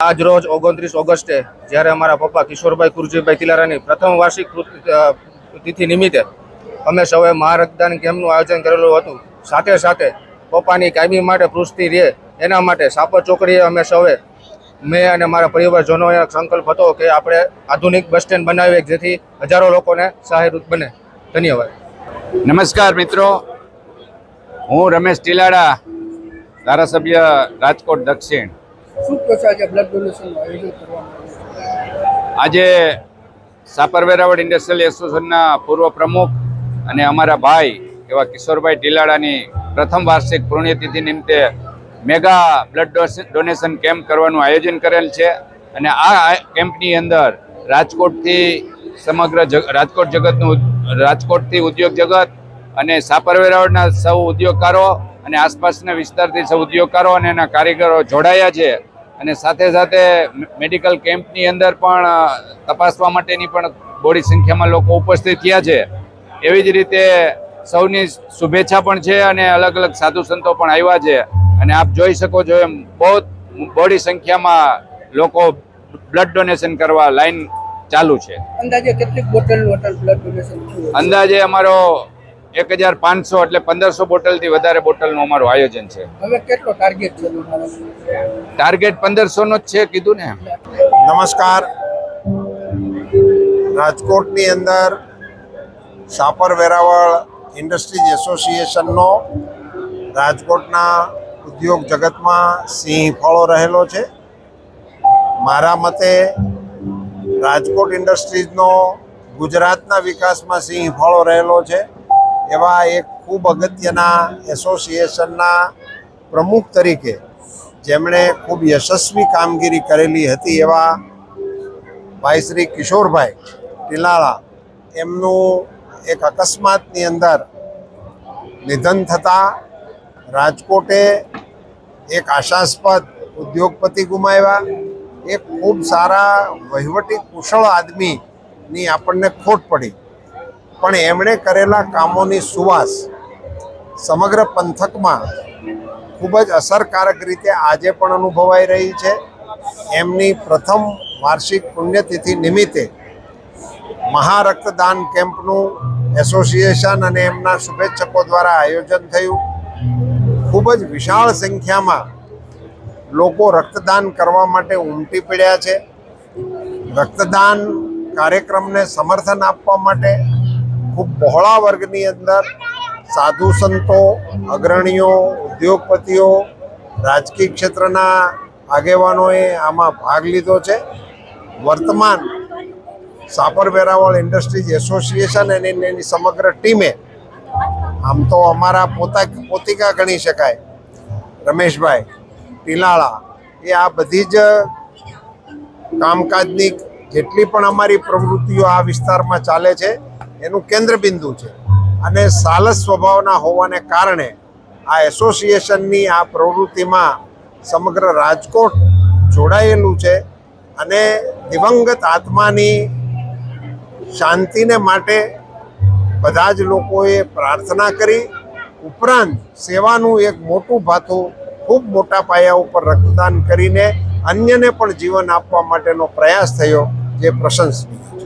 આજ રોજ ઓગણત્રીસ ઓગસ્ટે જ્યારે અમારા પપ્પા કિશોરભાઈ કુરજીભાઈ તિલારાની પ્રથમ વાર્ષિક તિથિ નિમિત્તે અમે સૌએ મહારક્તદાન કેમ્પનું આયોજન કરેલું હતું. સાથે સાથે પપ્પાની કાયમી માટે પૃષ્ટિ રહે એના માટે સાપર ચોકડીએ અમે સૌએ મેં અને મારા પરિવારજનોએ એક સંકલ્પ હતો કે આપણે આધુનિક બસ સ્ટેન્ડ બનાવીએ જેથી હજારો લોકોને સહાયરૂપ બને. ધન્યવાદ. નમસ્કાર મિત્રો. હું રમેશ ટીલાડા ધારાસભ્ય રાજકોટ દક્ષિણ. આજે સાપર વેરાવળ ઇન્ડસ્ટ્રીયલ એસોસિએશનના પૂર્વ પ્રમુખ અને અમારા ભાઈ એવા કિશોરભાઈ ટીલાડાની પ્રથમ વાર્ષિક પુણ્યતિથિ નિમિત્તે મેગા બ્લડ ડોનેશન કેમ્પ કરવાનું આયોજન કરેલ છે. અને આ કેમ્પની અંદર રાજકોટથી સમગ્ર રાજકોટ જગતનું રાજકોટથી ઉદ્યોગ જગત અને સાપર વેરાવળના સૌ ઉદ્યોગકારો અને આસપાસના વિસ્તારથી સૌ ઉદ્યોગકારો અને એના કારીગરો જોડાયા છે. અને સાથે સાથે મેડિકલ કેમ્પની અંદર પણ તપાસવા માટેની પણ બોડી સંખ્યામાં લોકો ઉપસ્થિત થયા છે. એવી જ રીતે સૌની શુભેચ્છા પણ છે અને અલગ અલગ સાધુ સંતો પણ આવ્યા છે. અને આપ જોઈ શકો છો એમ બહુ બોડી સંખ્યામાં લોકો બ્લડ ડોનેશન કરવા લાઈન ચાલુ છે. અંદાજે કેટલી બોટલ બ્લડ ડોનેશન અંદાજે અમારો એક હજાર પાંચસો એટલે પંદરસો બોટલથી વધારે બોટલનું અમારું આયોજન છે. હવે કેટલો ટાર્ગેટ છે ટાર્ગેટ પંદરસોનો જ છે કીધું ને. નમસ્કાર. રાજકોટની અંદર સાપર વેરાવળ ઇન્ડસ્ટ્રીઝ એસોસિએશનનો રાજકોટના ઉદ્યોગ જગતમાં સિંહ ફળો રહેલો છે. મારા મતે રાજકોટ ઇન્ડસ્ટ્રીઝનો ગુજરાતના વિકાસમાં સિંહ ફાળો રહેલો છે. એવા એક ખૂબ અગત્યના એસોસિએશનના પ્રમુખ તરીકે જેમણે ખૂબ યશસ્વી કામગીરી કરેલી હતી એવા ભાઈ શ્રી કિશોરભાઈ ટીલાળા, એમનું એક અકસ્માતની અંદર નિધન થતાં રાજકોટે એક આશાસ્પદ ઉદ્યોગપતિ ગુમાવ્યા. એક ખૂબ સારા વહીવટી કુશળ આદમીની આપણને ખોટ પડી. પણ એમણે કરેલા કામોની સુવાસ સમગ્ર પંથકમાં ખૂબ જ અસરકારક રીતે આજે પણ અનુભવાઈ રહી છે. એમની પ્રથમ વાર્ષિક પુણ્યતિથિ નિમિત્તે મહારક્તદાન કેમ્પનું એસોસિએશન અને એમના શુભેચ્છકો દ્વારા આયોજન થયું. ખૂબ જ વિશાળ સંખ્યામાં લોકો રક્તદાન કરવા માટે ઉમટી પડ્યા છે. રક્તદાન કાર્યક્રમને સમર્થન આપવા માટે ખૂબ બહોળા વર્ગની અંદર સાધુ સંતો, અગ્રણીઓ, ઉદ્યોગપતિઓ, રાજકીય ક્ષેત્રના આગેવાનોએ આમાં ભાગ લીધો છે. વર્તમાન સાપર વેરાવળ ઇન્ડસ્ટ્રીઝ એસોસિએશન અને એની સમગ્ર ટીમે આમ તો અમારા પોતા પોતિકા ગણી શકાય. રમેશભાઈ, ટીલાળા, એ આ બધી જ કામકાજની જેટલી પણ અમારી પ્રવૃત્તિઓ આ વિસ્તારમાં ચાલે છે એનું કેન્દ્રબિંદુ છે. અને સાલસ સ્વભાવના હોવાને કારણે આ એસોસિએશનની આ પ્રવૃત્તિમાં સમગ્ર રાજકોટ જોડાયેલું છે અને દિવંગત આત્માની શાંતિને માટે બધા જ લોકોએ પ્રાર્થના કરી. ઉપરાંત સેવાનું એક મોટું ભાથું ખૂબ મોટા પાયા ઉપર રક્તદાન કરીને અન્યને પણ જીવન આપવા માટેનો પ્રયાસ થયો, જે પ્રશંસનીય